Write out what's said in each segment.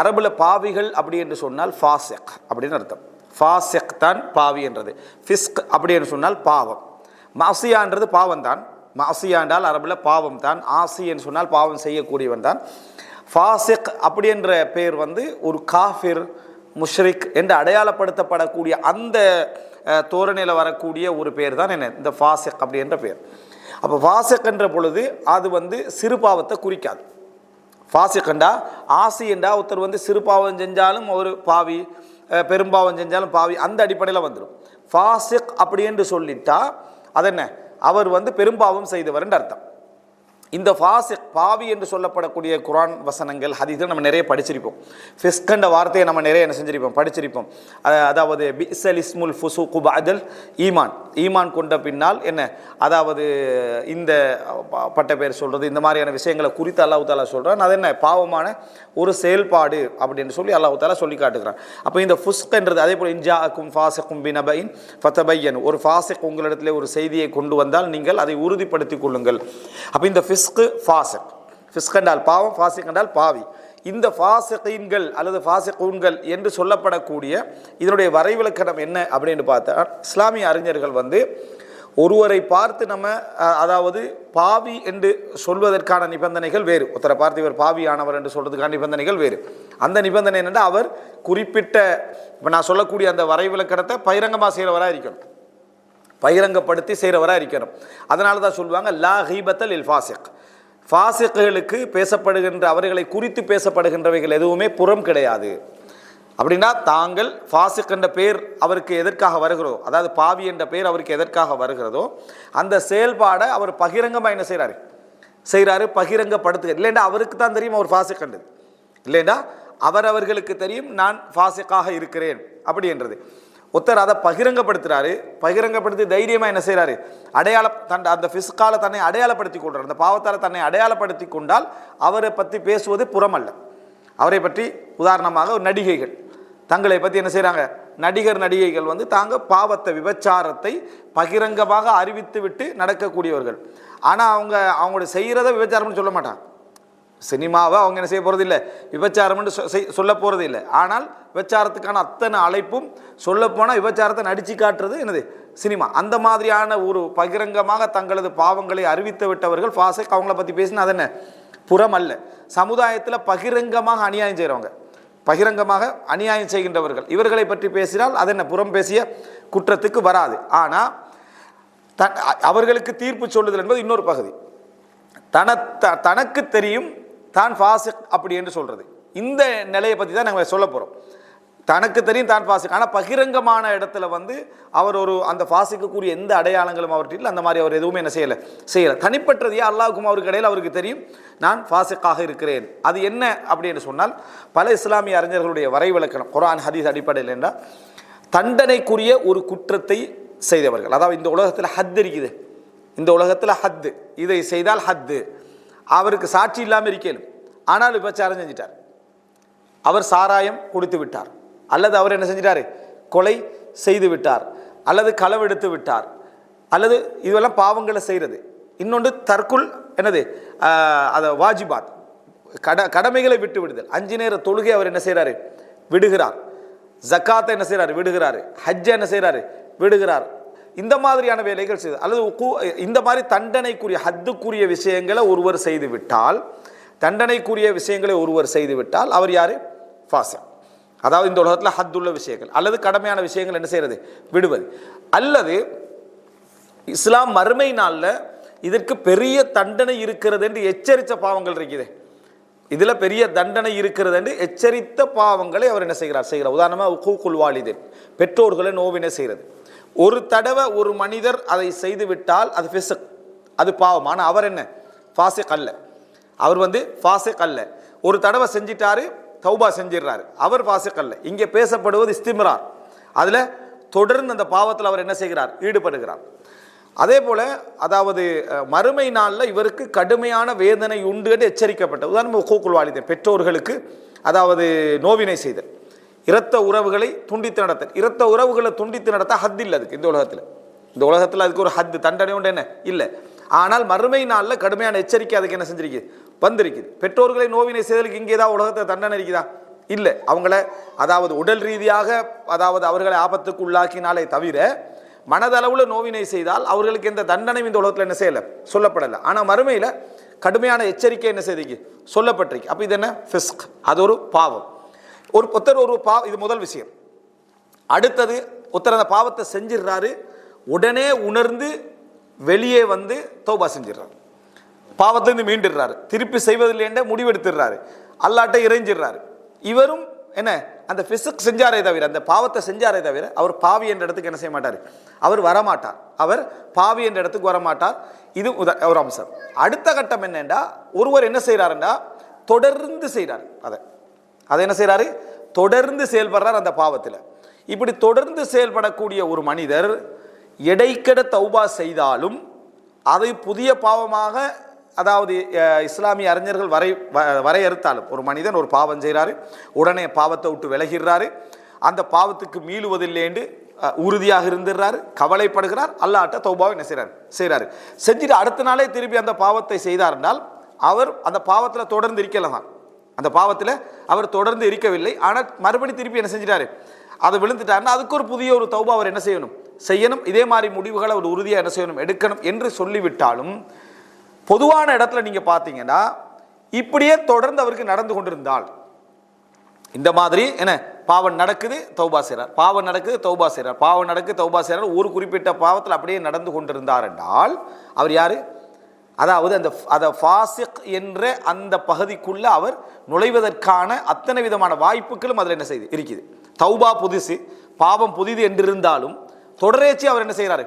அரபில் பாவிகள் அப்படி என்று சொன்னால் ஃபாசெக் அப்படின்னு அர்த்தம். ஃபாசெக் தான் பாவி என்றது. ஃபிஸ்க் அப்படி என்று சொன்னால் பாவம். மாசியான்றது பாவம் தான். மாசியா என்றால் அரபில் பாவம் தான். ஆசி என்று சொன்னால் பாவம் செய்யக்கூடியவன் தான். ஃபாசிக் அப்படி என்ற பெயர் வந்து ஒரு காஃபிர் முஷ்ரிக் என்று அடையாளப்படுத்தப்படக்கூடிய அந்த தோரணையில் வரக்கூடிய ஒரு பேர் தான் என்ன? இந்த ஃபாசிக் அப்படி என்ற பெயர். அப்போ ஃபாசிக் என்ற பொழுது அது வந்து சிறு பாவத்தை குறிக்காது. ஃபாசிக்கண்டா ஆசி ஒருத்தர் வந்து சிறு பாவம் செஞ்சாலும் ஒரு பாவி பெரும்பாவம் செஞ்சாலும் பாவி அந்த அடிப்படையில் வந்துடும் ஃபாசிக் அப்படி என்று சொல்லிட்டா அது என்ன அவர் வந்து பெரும்பாவம் செய்தவர்ன்ற அர்த்தம். இந்த ஃபாசிக் பாவி என்று சொல்லப்படக்கூடிய குரான் வசனங்கள் ஹதீஸ்கள் நம்ம நிறைய படிச்சிருப்போம். ஃபிஸ்கண்ட வார்த்தையை நம்ம நிறைய என்ன செஞ்சிருப்போம்? படிச்சிருப்போம். அதாவது பிசல் இஸ்முல் ஃபுசு குபாதல் ஈமான். ஈமான் கொண்ட பின்னால் என்ன? அதாவது இந்த ப- பட்ட பேர் சொல்கிறது இந்த மாதிரியான விஷயங்களை குறித்து அல்லாஹு தாலா சொல்கிறான் அது என்ன? பாவமான ஒரு செயல்பாடு அப்படின்னு சொல்லி அல்லாஹு தாலா சொல்லி காட்டுகிறான். அப்போ இந்த ஃபுஸ்கன்றது அதே போல் இன்ஜாக்கும் ஃபாசிக்கும் பினபைன் ஃபத்தபையன் ஒரு ஃபாசிக் உங்களிடத்தில் ஒரு செய்தியை கொண்டு வந்தால் நீங்கள் அதை உறுதிப்படுத்திக் கொள்ளுங்கள். அப்போ இந்த ஃபிஸ்கு ஃபாசிக். ஃபிஸ்க் என்றால் பாவம் ஃபாசிக் என்றால் பாவி. இந்த ஃபாசிகீன்கள் அல்லது ஃபாசிகூன்கள் என்று சொல்லப்படக்கூடிய இதனுடைய வரைவிலக்கணம் என்ன அப்படின்னு பார்த்தா இஸ்லாமிய அறிஞர்கள் வந்து ஒருவரை பார்த்து நம்ம அதாவது பாவி என்று சொல்வதற்கான நிபந்தனைகள் வேறு. ஒருத்தரை பார்த்து இவர் பாவியானவர் என்று சொல்கிறதுக்கான நிபந்தனைகள் வேறு. அந்த நிபந்தனை என்னென்னா அவர் குறிப்பிட்ட இப்போ நான் சொல்லக்கூடிய அந்த வரைவிலக்கணத்தை பகிரங்கமாக செய்கிறவராக இருக்கணும். பகிரங்கப்படுத்தி செய்கிறவராக இருக்கணும். அதனால தான் சொல்லுவாங்க லா ஹீபத்தல் இல் ஃபாசிக். ஃபாசிக்குகளுக்கு பேசப்படுகின்ற அவர்களை குறித்து பேசப்படுகின்றவைகள் எதுவுமே புறம் கிடையாது. அப்படின்னா தாங்கள் ஃபாசிக் என்ற பெயர் அவருக்கு எதற்காக வருகிறதோ அதாவது பாவி என்ற பெயர் அவருக்கு எதற்காக வருகிறதோ அந்த செயல்பாடை அவர் பகிரங்கமாக என்ன செய்கிறாரு செய்கிறாரு பகிரங்கப்படுத்துக இல்லைண்டா அவருக்கு தான் தெரியும் அவர் ஃபாசிக் என்றது. இல்லைண்டா அவரவர்களுக்கு தெரியும் நான் ஃபாசிக்காக இருக்கிறேன் அப்படி என்றது. ஒருத்தர் அதை பகிரங்கப்படுத்துகிறாரு பகிரங்கப்படுத்தி தைரியமாக என்ன செய்கிறாரு அடையாள தன் அந்த ஃபிஸ்கால தன்னை அடையாளப்படுத்தி கொள்கிறார் அந்த பாவத்தால் தன்னை அடையாளப்படுத்தி கொண்டால் அவரை பற்றி பேசுவது புறமல்ல. அவரை பற்றி உதாரணமாக ஒரு நடிகைகள். தங்களை பற்றி என்ன செய்கிறாங்க நடிகர் நடிகைகள் வந்து தாங்க பாவத்தை விபச்சாரத்தை பகிரங்கமாக அறிவித்து விட்டு நடக்கக்கூடியவர்கள். ஆனால் அவங்க அவங்களோட செய்கிறத விபச்சாரம்னு சொல்ல மாட்டாங்க. சினிமாவை அவங்க என்ன செய்ய போகிறது இல்லை விபச்சாரம்னு சொ- செய்- சொல்ல போகிறது இல்லை ஆனால் விபச்சாரத்துக்கான அத்தனை அழைப்பும் சொல்லப்போனால் விபச்சாரத்தை நடித்து காட்டுறது என்னது? சினிமா. அந்த மாதிரியான ஒரு பகிரங்கமாக தங்களது பாவங்களை அறிவித்து விட்டவர்கள் ஃபாசிக் அவங்கள பற்றி பேசினா அது என்ன? புறம் அல்ல. சமுதாயத்தில் பகிரங்கமாக அநியாயம் செய்கிறவங்க பகிரங்கமாக அநியாயம் செய்கின்றவர்கள். இவர்களை பற்றி பேசினால் அது என்ன? புறம் பேசிய குற்றத்துக்கு வராது. ஆனால் த அவர்களுக்கு தீர்ப்பு சொல்லுதல் என்பது இன்னொரு பகுதி. தன த- தனக்கு தெரியும் தான் ஃபாசிக் அப்படி என்று சொல்கிறது இந்த நிலையை பற்றி தான் நாங்கள் சொல்ல போகிறோம் தனக்கு தெரியும் தான் ஃபாசிக். ஆனால் பகிரங்கமான இடத்துல வந்து அவர் ஒரு அந்த ஃபாசிக்குரிய எந்த அடையாளங்களும் அவர்கிட்ட இல்லை அந்த மாதிரி அவர் எதுவுமே என்ன செய்யலை. செய்யலை. தனிப்பட்டதையே அல்லாஹ்வுக்கும் அவருக்கு இடையில் அவருக்கு தெரியும்? நான் ஃபாசிக்காக இருக்கிறேன். அது என்ன அப்படின்னு சொன்னால் பல இஸ்லாமிய அறிஞர்களுடைய வரைவிலக்கணம் குரான் ஹதீஸ் அடிப்படையில் என்றால் தண்டனைக்குரிய ஒரு குற்றத்தை செய்தவர்கள். அதாவது இந்த உலகத்தில் ஹத் இருக்குது. இந்த உலகத்தில் ஹத்து. இதை செய்தால் ஹத்து. அவருக்கு சாட்சி இல்லாமல் இருக்கலும் ஆனால் விபச்சாரம் செஞ்சிட்டார். அவர் சாராயம் குடித்து விட்டார். அல்லது அவர் என்ன செஞ்சிட்டார்? கொலை செய்து விட்டார். அல்லது களவெடுத்து விட்டார். அல்லது இதுவெல்லாம் பாவங்களை செய்கிறது இன்னொன்று தற்குள் என்னது? அதை வாஜிபாத். கட கடமைகளை விட்டு விடுதல். அஞ்சு நேர தொழுகை அவர் என்ன செய்கிறாரு விடுகிறார். ஜக்காத்தை என்ன செய்கிறாரு விடுகிறாரு. ஹஜ்ஜை என்ன செய்கிறாரு விடுகிறார். இந்த மாதிரியான வேலைகள் செய்து அல்லது இந்த மாதிரி தண்டனைக்குரிய ஹத்துக்குரிய விஷயங்களை ஒருவர் செய்து விட்டால் தண்டனைக்குரிய விஷயங்களை ஒருவர் செய்து விட்டால் அவர் யார்? ஃபாசிக் அதாவது இந்த உலகத்தில் ஹத்துள்ள விஷயங்கள் அல்லது கடமையான விஷயங்கள் என்ன செய்கிறது விடுவது. அல்லது இஸ்லாம் மறுமை நாளில் இதற்கு பெரிய தண்டனை இருக்கிறது என்று எச்சரித்த பாவங்கள் இருக்குது. இதில் பெரிய தண்டனை இருக்கிறது என்று எச்சரித்த பாவங்களை அவர் என்ன செய்கிறார்? செய்கிறார். உதாரணமாக உக்கூக்குல் வாலிதன் பெற்றோர்களை நோவினை செய்கிறது. ஒரு தடவை ஒரு மனிதர் அதை செய்துவிட்டால் அது ஃபிசக் அது பாவம். ஆனால் அவர் என்ன? ஃபாசிக் அல்ல. அவர் வந்து ஃபாசிக் அல்ல. ஒரு தடவை செஞ்சிட்டாரு தௌபா செஞ்சிடுறாரு அவர் ஃபாசிக் அல்ல. இங்கே பேசப்படுவது இஸ்திமரார். அதில் தொடர்ந்து அந்த பாவத்தில் அவர் என்ன செய்கிறார்? ஈடுபடுகிறார். அதே போல் அதாவது மறுமை நாளில் இவருக்கு கடுமையான வேதனை உண்டு என்று எச்சரிக்கப்பட்ட உதாரணம் கூக்குள் வாலிதன் பெற்றோர்களுக்கு அதாவது நோவினை செய்தல். இரத்த உறவுகளை துண்டித்து நடத்தல். இரத்த உறவுகளை துண்டித்து நடத்த ஹத் இல்லை அதுக்கு இந்த உலகத்தில். இந்த உலகத்தில் அதுக்கு ஒரு ஹத்து தண்டனை உண்டு என்ன? இல்லை. ஆனால் மறுமை நாளில் கடுமையான எச்சரிக்கை அதுக்கு என்ன செஞ்சிருக்கு? வந்திருக்குது. பெற்றோர்களை நோவினை செய்தலுக்கு இங்கே ஏதாவது உலகத்தில் தண்டனை இருக்குதா? இல்லை. அவங்கள அதாவது உடல் ரீதியாக அதாவது அவர்களை ஆபத்துக்கு உள்ளாக்கினாலே தவிர மனதளவில் நோவினை செய்தால் அவர்களுக்கு எந்த தண்டனையும் இந்த உலகத்தில் என்ன செய்யலை? சொல்லப்படலை. ஆனால் மறுமையில் கடுமையான எச்சரிக்கை என்ன செய்திருக்கு? சொல்லப்பட்டிருக்கு. அப்போ இது என்ன? ஃபிஸ்க். அது ஒரு பாவம். ஒரு ஒருத்தர் ஒரு பா இது முதல் விஷயம். அடுத்தது ஒருத்தர் அந்த பாவத்தை செஞ்சிடுறாரு உடனே உணர்ந்து வெளியே வந்து தௌபா செஞ்சிடுறாரு பாவத்திலிருந்து மீண்டுடுறாரு திருப்பி செய்வதில்லைன்ற முடிவெடுத்துடுறாரு அல்லாட்ட இறைஞ்சிடுறாரு இவரும் என்ன அந்த பிசிக் செஞ்சாரே தவிர அந்த பாவத்தை செஞ்சாரே தவிர அவர் பாவி என்ற இடத்துக்கு என்ன செய்ய மாட்டார். அவர் வரமாட்டார். அவர் பாவி என்ற இடத்துக்கு வரமாட்டார். இது உத- ஒரு அம்சம். அடுத்த கட்டம் என்னென்றா ஒருவர் என்ன செய்கிறாருண்டா தொடர்ந்து செய்கிறார் அதை. அதை என்ன செய்கிறாரு தொடர்ந்து செயல்படுறார் அந்த பாவத்தில். இப்படி தொடர்ந்து செயல்படக்கூடிய ஒரு மனிதர் எடைக்கட தௌபா செய்தாலும் அதை புதிய பாவமாக அதாவது இஸ்லாமிய அறிஞர்கள் வரை வ- வரையறுத்தாலும் ஒரு மனிதன் ஒரு பாவம் செய்கிறாரு உடனே பாவத்தை விட்டு விலகிறாரு அந்த பாவத்துக்கு மீளுவதில்லைன்னு உறுதியாக இருந்துடுறாரு கவலைப்படுகிறார் அல்லாட்ட தௌபாவை என்ன செய்கிறார் செய்கிறாரு செஞ்சுட்டு அடுத்த நாளே திருப்பி அந்த பாவத்தை செய்தார் என்றால் அவர் அந்த பாவத்தில் தொடர்ந்து இருக்கலாம் அந்த பாவத்தில் அவர் தொடர்ந்து இருக்கவில்லை. ஆனால் மறுபடி திருப்பி என்ன செஞ்சிட்டாரு? அதை விழுந்துட்டாருன்னா அதுக்கு ஒரு புதிய ஒரு தௌபா அவர் என்ன செய்யணும்? செய்யணும். இதே மாதிரி முடிவுகளை அவர் உறுதியாக என்ன செய்யணும்? எடுக்கணும் என்று சொல்லிவிட்டாலும் பொதுவான இடத்துல நீங்கள் பார்த்தீங்கன்னா இப்படியே தொடர்ந்து அவருக்கு நடந்து கொண்டிருந்தால் இந்த மாதிரி என்ன பாவம் நடக்குது தௌபா செய்கிறார் பாவம் நடக்குது தௌபா செய்கிறார் பாவம் நடக்குது தௌபா செய்கிறார் ஒரு குறிப்பிட்ட பாவத்தில் அப்படியே நடந்து கொண்டிருந்தார் என்றால் அவர் யார்? அதாவது அந்த அதை ஃபாசிக் என்ற அந்த பகுதிக்குள்ளே அவர் நுழைவதற்கான அத்தனை விதமான வாய்ப்புகளும் அதில் என்ன செய்யுது இருக்குது. தௌபா புதுசு பாவம் புதிது என்றிருந்தாலும் தொடரேச்சி அவர் என்ன செய்கிறாரு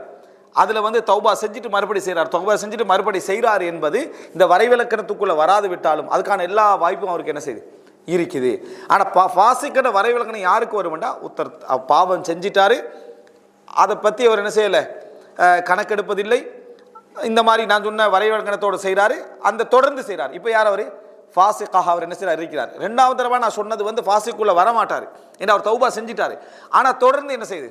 அதில் வந்து தௌபா செஞ்சுட்டு மறுபடி செய்கிறார் தௌபா செஞ்சுட்டு மறுபடி செய்கிறார் என்பது இந்த வரைவிலக்கணத்துக்குள்ளே வராது விட்டாலும் அதுக்கான எல்லா வாய்ப்பும் அவருக்கு என்ன செய்யுது இருக்குது. ஆனால் பா ஃபாசிக்கிற வரைவிலக்கணம் யாருக்கு வருமெண்டா உத்தர் பாவம் செஞ்சிட்டாரு. அதை பற்றி அவர் என்ன செய்யலை? கணக்கெடுப்பதில்லை. இந்த மாதிரி நான் சொன்ன வரைவழக்கணத்தோடு செய்கிறாரு அந்த தொடர்ந்து செய்கிறார் இப்போ யார் அவர்? ஃபாசிக்காக அவர் என்ன செய்கிறார் இருக்கிறார். ரெண்டாவது தடவை நான் சொன்னது வந்து ஃபாசிக்குள்ளே வரமாட்டார். ஏன்னா அவர் தௌபா செஞ்சிட்டார். ஆனால் தொடர்ந்து என்ன செய்யுது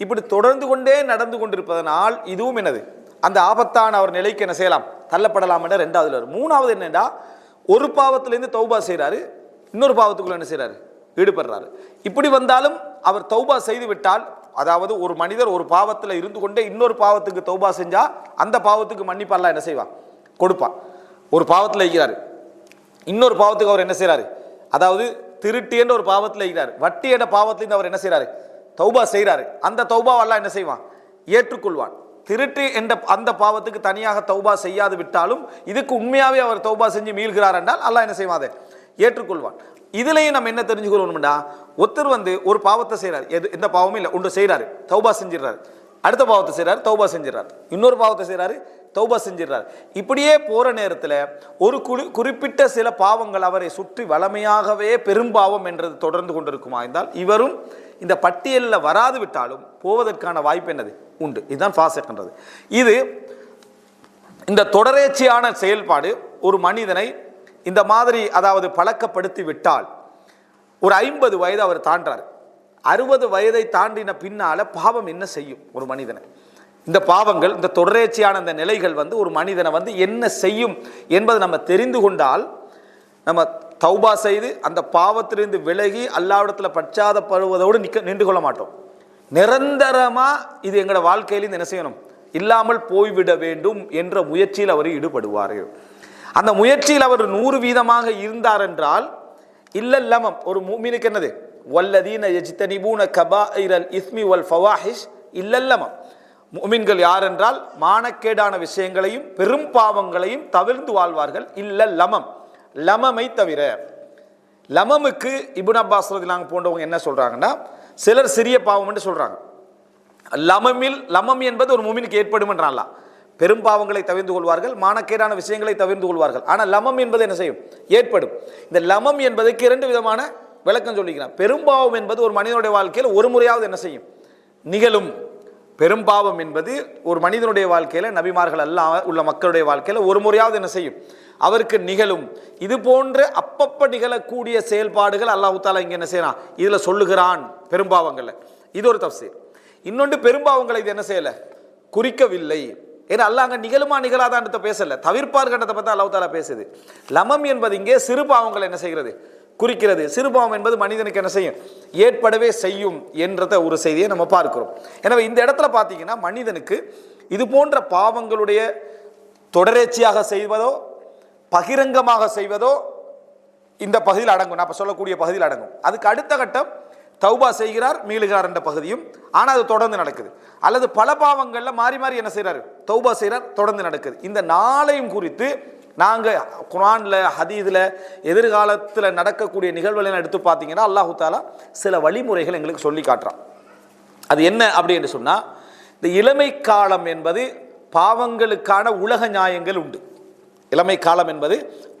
இப்படி தொடர்ந்து கொண்டே நடந்து கொண்டிருப்பதனால் இதுவும் என்னது? அந்த ஆபத்தான அவர் நிலைக்கு என்ன செய்யலாம்? தள்ளப்படலாம் என்ற ரெண்டாவதுல வரும். மூணாவது என்னென்னா ஒரு பாவத்திலேருந்து தௌபா செய்கிறாரு இன்னொரு பாவத்துக்குள்ளே என்ன செய்கிறாரு ஈடுபடுறாரு. இப்படி வந்தாலும் அவர் தௌபா செய்து விட்டால் அதாவது ஒரு மனிதர் ஒரு பாவத்தில் இருந்து கொண்டே இன்னொரு பாவத்துக்கு தௌபா செஞ்சால் அந்த பாவத்துக்கு மன்னிப்பு என்ன செய்வான்? கொடுப்பான். ஒரு பாவத்தில் இருக்கிறாரு. இன்னொரு பாவத்துக்கு அவர் என்ன செய்கிறாரு அதாவது திருட்டின்ற ஒரு பாவத்தில் இருக்கிறார். வட்டி என்ற பாவத்திலிருந்து அவர் என்ன செய்கிறாரு தௌபா செய்கிறாரு அந்த தௌபா என்ன செய்வான்? ஏற்றுக்கொள்வான். திருட்டு என்ற அந்த பாவத்துக்கு தனியாக தௌபா செய்யாது விட்டாலும் இதுக்கு உண்மையாகவே அவர் தௌபா செஞ்சு மீள்கிறார் என்றால் அல்லாஹ் என்ன செய்வான் அதை? ஏற்றுக்கொள்வான். இதுலேயும் நம்ம என்ன தெரிஞ்சுக்கணும்னா ஒருத்தர் வந்து ஒரு பாவத்தை செய்கிறார் எது எந்த பாவமும் இல்லை. ஒன்று செய்கிறாரு தௌபா செஞ்சிடறாரு. அடுத்த பாவத்தை செய்கிறாரு தௌபா செஞ்சிடறாரு. இன்னொரு பாவத்தை செய்கிறாரு தௌபா செஞ்சிடறார். இப்படியே போகிற நேரத்தில் ஒரு குறி குறிப்பிட்ட சில பாவங்கள் அவரை சுற்றி வளமையாகவே பெரும்பாவம் என்றது தொடர்ந்து கொண்டிருக்குமா? என்றால் இவரும் இந்த பட்டியலில் வராது விட்டாலும் போவதற்கான வாய்ப்பு என்னது? உண்டு. இதுதான் ஃபாசக்ன்றது இது இந்த தொடரேச்சியான செயல்பாடு ஒரு மனிதனை இந்த மாதிரி அதாவது பழக்கப்படுத்தி விட்டால் ஒரு ஐம்பது வயது அவர் தாண்டார். அறுபது வயதை தாண்டின பின்னால பாவம் என்ன செய்யும் ஒரு மனிதனை? இந்த பாவங்கள் இந்த தொடரேச்சியான இந்த நிலைகள் வந்து ஒரு மனிதனை வந்து என்ன செய்யும் என்பதை நம்ம தெரிந்து கொண்டால் நம்ம தௌபா செய்து அந்த பாவத்திலிருந்து விலகி அல்லாவிடத்தில் பச்சாதப்படுவதோடு நிக்க நின்று கொள்ள மாட்டோம். நிரந்தரமாக இது எங்களோட வாழ்க்கையிலேருந்து என்ன செய்யணும்? இல்லாமல் போய்விட வேண்டும் என்ற முயற்சியில் அவர் ஈடுபடுவார்கள் அந்த முயற்சியில் அவர் நூறு வீதமாக இருந்தார் என்றால் இல்லல்லமம் ஒரு மூமினுக்கு என்னது? வல்லதீன கபா ஈரல் இஸ்மி வல் ஃபவாஹிஷ் இல்லல்லமம். முமின்கள் யார் என்றால் மானக்கேடான விஷயங்களையும் பெரும் பாவங்களையும் தவிர்த்து வாழ்வார்கள். இல்ல லமம் லமமை தவிர லமமுக்கு இபுன் அப்பாஸ் நாங்கள் போன்றவங்க என்ன சொல்கிறாங்கன்னா சிலர் சிறிய பாவம் என்று சொல்கிறாங்க லமமில் லமம் என்பது ஒரு முமினுக்கு ஏற்படும் என்றான்லாம் பெரும் பாவங்களை கொள்வார்கள் மானக்கேடான விஷயங்களை தவிர்ந்து கொள்வார்கள். ஆனால் லமம் என்பது என்ன செய்யும்? ஏற்படும். இந்த லமம் என்பதற்கு இரண்டு விதமான விளக்கம் சொல்லிக்கிறான். பெரும்பாவம் என்பது ஒரு மனிதனுடைய வாழ்க்கையில் ஒரு முறையாவது என்ன செய்யும்? நிகழும். பெரும்பாவம் என்பது ஒரு மனிதனுடைய வாழ்க்கையில் நபிமார்கள் அல்லாம உள்ள மக்களுடைய வாழ்க்கையில் ஒரு முறையாவது என்ன செய்யும்? அவருக்கு நிகழும். இது போன்ற அப்பப்ப நிகழக்கூடிய செயல்பாடுகள் அல்லாஹு தாலா இங்கே என்ன செய்யறான் இதில் சொல்லுகிறான் பெரும்பாவங்களை இது ஒரு தப்சீர். இன்னொன்று பெரும்பாவங்களை இது என்ன செய்யலை? குறிக்கவில்லை. ஏன்னா அல்லாஹ் அங்கே நிகழுமா நிகழாதான்றத பேசல. தவிர்ப்பார்கன்றதை பற்றி பத்தி அல்லாஹ் தாலா பேசுது. லமம் என்பது இங்கே சிறு பாவங்களை என்ன செய்கிறது? குறிக்கிறது. சிறுபாவம் என்பது மனிதனுக்கு என்ன செய்யும்? ஏற்படவே செய்யும் என்றத ஒரு செய்தியை நம்ம பார்க்கிறோம். எனவே இந்த இடத்துல பார்த்தீங்கன்னா மனிதனுக்கு இது போன்ற பாவங்களுடைய தொடரேச்சியாக செய்வதோ பகிரங்கமாக செய்வதோ இந்த பகுதியில் அடங்கும். நான் இப்போ சொல்லக்கூடிய பகுதியில் அடங்கும். அதுக்கு அடுத்த கட்டம் தௌபா செய்கிறார் மீளுகிறார் என்ற பகுதியும். ஆனால் அது தொடர்ந்து நடக்குது. அல்லது பல பாவங்களில் மாறி மாறி என்ன செய்கிறார் தௌபா செய்கிறார் தொடர்ந்து நடக்குது. இந்த நாளையும் குறித்து நாங்கள் குரானில் ஹதீதில் எதிர்காலத்தில் நடக்கக்கூடிய நிகழ்வுகளை எடுத்து பார்த்தீங்கன்னா அல்லாஹு தாலா சில வழிமுறைகள் எங்களுக்கு சொல்லி காட்டுறான். அது என்ன அப்படி என்று சொன்னால் இந்த இளமை காலம் என்பது பாவங்களுக்கான உலக நியாயங்கள் உண்டு. இளமை காலம் என்பது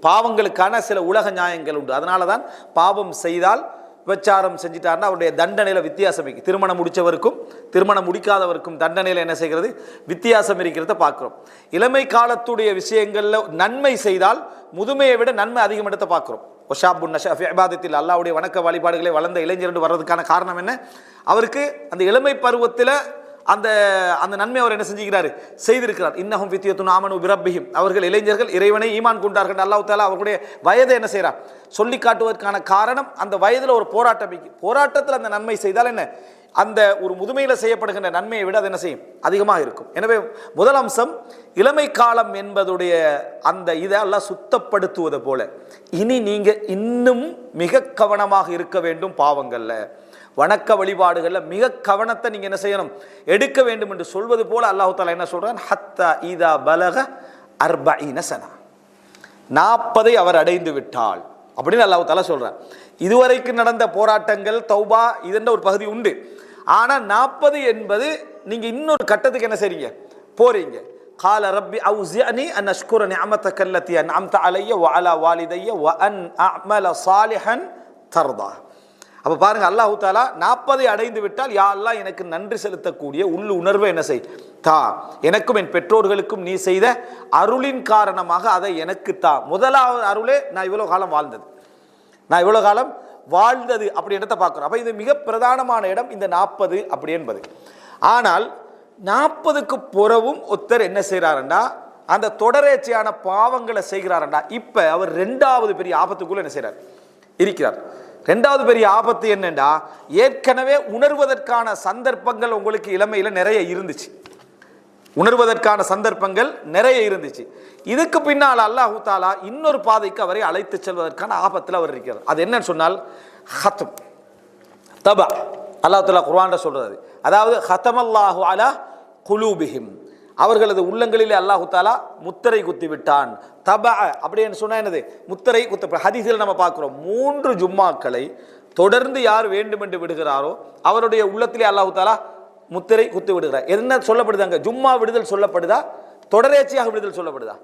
பாவங்களுக்கான சில உலக நியாயங்கள் உண்டு. அதனால தான் பாவம் செய்தால் விபச்சாரம் செஞ்சிட்டாருன்னா அவருடைய தண்டனையில் வித்தியாசம் இருக்குது திருமணம் முடித்தவருக்கும் திருமணம் முடிக்காதவருக்கும் தண்டனையில் என்ன செய்கிறது? வித்தியாசம் இருக்கிறத பார்க்குறோம். இளமை காலத்துடைய விஷயங்களில் நன்மை செய்தால் முதுமையை விட நன்மை அதிகம் இடத்தை பார்க்குறோம். ஒஷாபுன் நஷா இபாதத்தில் அல்லாவுடைய வணக்க வழிபாடுகளை வளர்ந்த இளைஞர் வர்றதுக்கான காரணம் என்ன? அவருக்கு அந்த இளமை பருவத்தில் அந்த அந்த நன்மை அவர் என்ன செஞ்சுக்கிறாரு? செய்திருக்கிறார். இன்னஹும் வித்தியத்துன் ஆமனு பிரப்பிஹிம். அவர்கள் இளைஞர்கள் இறைவனை ஈமான் கொண்டார்கள். அல்லாஹ் தாலா அவர்களுடைய வயதை என்ன செய்கிறார் சொல்லி காட்டுவதற்கான காரணம் அந்த வயதில் ஒரு போராட்டம் போராட்டத்தில் அந்த நன்மை செய்தால் என்ன? அந்த ஒரு முதுமையில் செய்யப்படுகின்ற நன்மையை விட அது என்ன செய்யும்? அதிகமாக இருக்கும். எனவே முதல் அம்சம் இளமை காலம் என்பதுடைய அந்த இதை எல்லாம் சுத்தப்படுத்துவது போல இனி நீங்கள் இன்னும் மிக கவனமாக இருக்க வேண்டும் பாவங்களில். வணக்க வழிபாடுகளில் மிக கவனத்தை நீங்கள் என்ன செய்யணும் எடுக்க வேண்டும் என்று சொல்வது போல அல்லாஹு தாலா என்ன சொல்றான் ஹத்தா ஈதா பலக அர்பஈன சனா நாற்பதை அவர் அடைந்து விட்டால் அப்படின்னு அல்லாஹு தாலா சொல்றான் இதுவரைக்கும் நடந்த போராட்டங்கள் தௌபா இதென்ற ஒரு பகுதி உண்டு ஆனா நாற்பது என்பது நீங்க இன்னொரு கட்டத்துக்கு என்ன செய்றீங்க போறீங்க قال ربي أوزعني أن أشكر نعمتك التي أنعمت علي وعلى والدي وأن أعمل صالحا ترضى அப்போ பாருங்க அல்லாஹு தாலா நாற்பதை அடைந்து விட்டால் யா அல்லா எனக்கு நன்றி செலுத்தக்கூடிய உள் உணர்வை என்ன செய் தா எனக்கும் என் பெற்றோர்களுக்கும் நீ செய்த அருளின் காரணமாக அதை எனக்கு தா. முதலாவது அருளே நான் இவ்வளோ காலம் வாழ்ந்தது. நான் இவ்வளோ காலம் வாழ்ந்தது அப்படி இடத்த பார்க்குறோம்? அப்போ இது மிக பிரதானமான இடம் இந்த நாற்பது அப்படி என்பது. ஆனால் நாற்பதுக்கு புறவும் ஒருத்தர் என்ன செய்கிறாருண்டா அந்த தொடரேச்சியான பாவங்களை செய்கிறாரண்டா? இப்போ அவர் ரெண்டாவது பெரிய ஆபத்துக்குள்ளே என்ன செய்கிறார் இருக்கிறார். ரெண்டாவது பெரிய ஆபத்து என்னென்னா ஏற்கனவே உணர்வதற்கான சந்தர்ப்பங்கள் உங்களுக்கு இளமையில் நிறைய இருந்துச்சு. உணர்வதற்கான சந்தர்ப்பங்கள் நிறைய இருந்துச்சு. இதுக்கு பின்னால் அல்லாஹு தாலா இன்னொரு பாதைக்கு அவரை அழைத்து செல்வதற்கான ஆபத்தில் அவர் இருக்கிறார். அது என்னன்னு சொன்னால் ஹத்தும் தபா. அல்லாஹ் தாலா குர்ஆன்ல சொல்கிறது அதாவது ஹத்தமல்லாஹு அலா குலூபிஹிம். அவர்களது உள்ளங்களிலே அல்லாஹு தாலா முத்திரை குத்தி விட்டான் தப அப்படின்னு சொன்னா என்னது? முத்திரை குத்த ஹதீஸில் நம்ம பார்க்குறோம். மூன்று ஜும்மாக்களை தொடர்ந்து யார் வேண்டும் என்று விடுகிறாரோ அவருடைய உள்ளத்திலே அல்லாஹு தாலா முத்திரை குத்து விடுகிறார். என்ன சொல்லப்படுது அங்கே? ஜும்மா விடுதல் சொல்லப்படுதா? தொடரேச்சியாக விடுதல் சொல்லப்படுதா?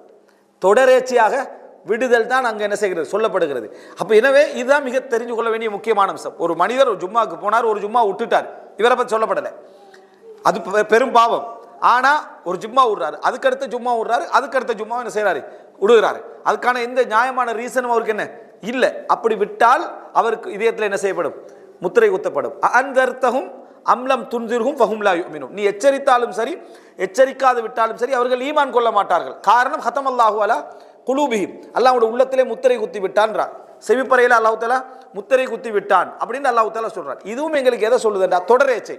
தொடரேச்சியாக விடுதல் தான் அங்கே என்ன செய்கிறது? சொல்லப்படுகிறது. அப்போ எனவே இதுதான் மிக தெரிஞ்சு கொள்ள வேண்டிய முக்கியமான அம்சம். ஒரு மனிதர் ஒரு ஜும்மாவுக்கு போனார் ஒரு ஜும்மா விட்டுட்டார். இவரை பற்றி சொல்லப்படலை. அது பெ- பெரும் பாவம். ஆனால் ஒரு ஜும்மா விடுறாரு அதுக்கடுத்த ஜும்மா விடுறாரு அதுக்கடுத்த ஜும்மா என்ன செய்கிறாரு விடுகிறாரு அதுக்கான எந்த நியாயமான ரீசனும் அவருக்கு என்ன? இல்லை. அப்படி விட்டால் அவருக்கு இதயத்தில் என்ன செய்யப்படும்? முத்திரை குத்தப்படும். அந்தர்த்தகும் அம்லம் துன்திர்கும் ஃபஹும்லா யுமினும் நீ எச்சரித்தாலும் சரி எச்சரிக்காது விட்டாலும் சரி அவர்கள் ஈமான் கொள்ள மாட்டார்கள். காரணம் ஹத்தம் அல்லாஹு அலா குலூபிஹிம். அல்லாஹ்வோட உள்ளத்திலே முத்திரை குத்தி விட்டான்றான் செவிப்பறையில் அல்லாஹு தாலா முத்திரை குத்தி விட்டான் அப்படின்னு அல்லாஹு தாலா சொல்றான் இதுவும் எங்களுக்கு எதை சொல்லுதுன்றா? தொடரேச்சை.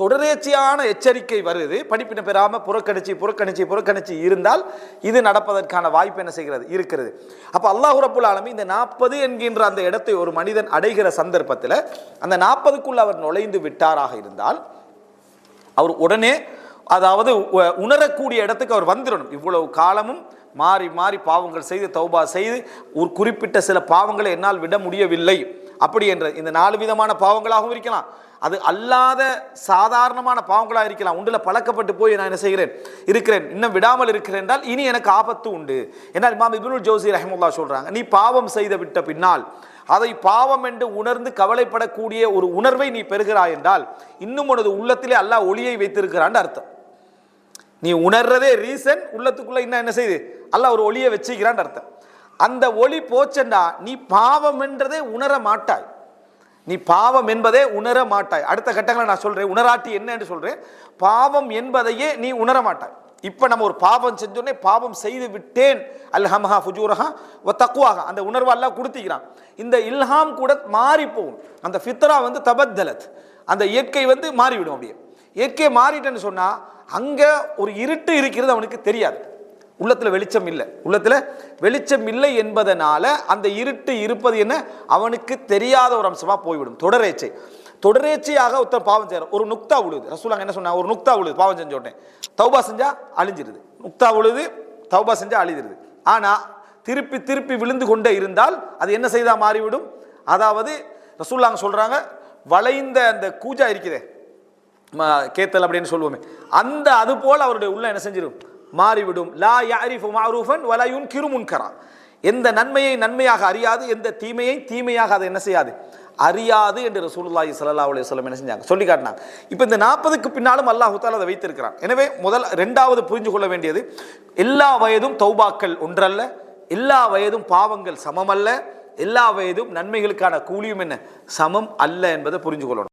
தொடரேச்சியான எச்சரிக்கை வருது. படிப்பினை பெறாமல் புறக்கணிச்சு புறக்கணிச்சு புறக்கணிச்சு இருந்தால் இது நடப்பதற்கான வாய்ப்பு என்ன செய்கிறது? இருக்கிறது. அப்போ அல்லாஹ் ரப்புல் இந்த நாற்பது என்கின்ற அந்த இடத்தை ஒரு மனிதன் அடைகிற சந்தர்ப்பத்தில் அந்த நாற்பதுக்குள்ள அவர் நுழைந்து விட்டாராக இருந்தால் அவர் உடனே அதாவது உணரக்கூடிய இடத்துக்கு அவர் வந்துடணும் இவ்வளவு காலமும் மாறி மாறி பாவங்கள் செய்து தௌபா செய்து ஒரு குறிப்பிட்ட சில பாவங்களை என்னால் விட முடியவில்லை. அப்படி என்ற இந்த நாலு விதமான பாவங்களாகவும் இருக்கலாம். அது அல்லாத சாதாரணமான பாவங்களாக இருக்கலாம். உண்டில் பழக்கப்பட்டு போய் நான் என்ன செய்கிறேன்? இருக்கிறேன். இன்னும் விடாமல் இருக்கிறேன் என்றால் இனி எனக்கு ஆபத்து உண்டு. ஏன்னால் இமாம் இப்னுல் ஜோசி ரஹமுல்லா சொல்கிறாங்க நீ பாவம் செய்து விட்ட பின்னால் அதை பாவம் என்று உணர்ந்து கவலைப்படக்கூடிய ஒரு உணர்வை நீ பெறுகிறாய் என்றால் இன்னும் உனது உள்ளத்திலே அல்லாஹ் ஒளியை வைத்திருக்கிறான்னு அர்த்தம். நீ உணர்றதே ரீசன் உள்ளத்துக்குள்ளே இன்னும் என்ன செய்யுது அல்லாஹ் ஒரு ஒளியை வச்சுக்கிறான்னு அர்த்தம். அந்த ஒளி போச்சண்டா நீ பாவம் என்றதே உணர மாட்டாய். நீ பாவம் என்பதே உணர மாட்டாய். அடுத்த கட்டங்களை நான் சொல்றேன். உணராட்டி என்ன சொல்கிறேன் சொல்றேன். பாவம் என்பதையே நீ உணர மாட்டாய். இப்போ நம்ம ஒரு பாவம் செஞ்சோடனே பாவம் செய்து விட்டேன். அல்ஹமஹா ஃபுஜூரஹா வ தக்குவாக அந்த உணர்வு எல்லாம் கொடுத்திக்கிறான். இந்த இல்ஹாம் கூட மாறி போகும். அந்த ஃபித்ரா வந்து தபத்தலத். அந்த இயற்கை வந்து மாறிவிடும் அப்படியே. இயற்கை மாறிட்டேன்னு சொன்னால் அங்கே ஒரு இருட்டு இருக்கிறது அவனுக்கு தெரியாது. உள்ளத்தில் வெளிச்சம் இல்லை. உள்ளத்தில் வெளிச்சம் இல்லை என்பதனால அந்த இருட்டு இருப்பது என்ன? அவனுக்கு தெரியாத ஒரு அம்சமாக போய்விடும். தொடரேச்சை. தொடரேச்சையாக ஒருத்தர் பாவம் செய்கிறார் ஒரு நுக்தா உழுது. ரசூலாங்க என்ன சொன்னா ஒரு நுக்தா உழுது. பாவம் செஞ்ச உடனே. தௌபா செஞ்சால் அழிஞ்சிருது. நுக்தா உழுது தௌபா செஞ்சால் அழிஞ்சிருது. ஆனால் திருப்பி திருப்பி விழுந்து கொண்டே இருந்தால் அது என்ன செய்தால் மாறிவிடும்? அதாவது ரசூல்லாங்க சொல்கிறாங்க வளைந்த அந்த கூஜா இருக்குதே. ம- கேத்தல் அப்படின்னு சொல்லுவோமே. அந்த அதுபோல் அவருடைய உள்ள என்ன செஞ்சிடும் மாறிவிடும். லா யாரிஃபு மாரூஃபன் வலா யுன்கிரு முன்கரா. எந்த நன்மையை நன்மையாக அறியாது எந்த தீமையை தீமையாக அதை என்ன செய்யாது? அறியாது என்று ரசூலுல்லாஹி சல்லா அலைஹி சொல்லம் என்ன செஞ்சாங்க? சொல்லி காட்டினாங்க. இப்போ இந்த நாற்பதுக்கு பின்னாலும் அல்லாஹ் தாலா அதை வைத்திருக்கிறான். எனவே முதல் ரெண்டாவது புரிஞ்சு கொள்ள வேண்டியது எல்லா வயதும் தௌபாக்கள் ஒன்றல்ல எல்லா வயதும் பாவங்கள் சமமல்ல எல்லா வயதும் நன்மைகளுக்கான கூலியும் என்ன? சமம் அல்ல என்பதை புரிஞ்சு கொள்ளணும்.